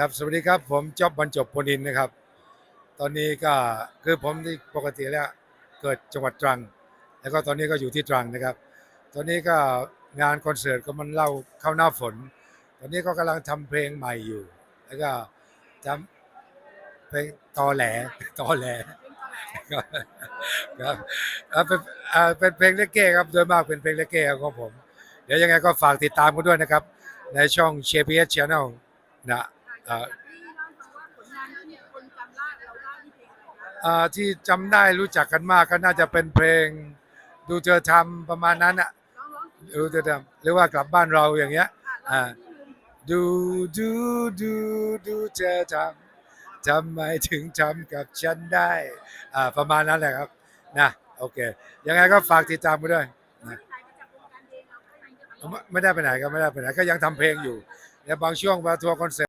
ครับสวัสดีครับผมจ๊อบบรรจบพลินนะครับ ตอนนี้ก็คือผมที่ปกติแล้วเกิดจังหวัดตรัง แล้วก็ตอนนี้ก็อยู่ที่ตรังนะครับ ตอนนี้ก็งานคอนเสิร์ตก็มันเล่าเข้าหน้าฝน ตอนนี้ก็กำลังทำเพลงใหม่อยู่ แล้วก็ทำเพลงตอแหลตอแหลครับเป็นเป็นเพลงเลกเก้ครับโดยมากเป็นเพลงเลกเก้ของผม เดี๋ยวยังไงก็ฝากติดตามกันด้วยนะครับ ในช่อง c h p s Channel นะอ่า ที่เล่าฟังว่าผลงานที่คนจำได้เราได้ที่เพลงอะไรคะอ่าที่จำได้รู้จักกันมากก็น่าจะเป็นเพลง ดูเธอทำประมาณนั้นอะดูเธอทำหรือว่ากลับบ้านเราอย่างเงี้ยค่ะดูดูดูดูเธอทำทำไมถึงทำกับฉันได้อ่าประมาณนั้นแหละครับนะโอเค ยังไงก็ฝากติดตามกันด้วยไม่ได้มาจากวงการเพราข้างในะมาไม่ไม่ได้ไปไหนก็ไม่ได้ไปไหนก็ยังทำเพลงอยู่ แล้วบางช่วงมาทัวร์คอนเสิร์ต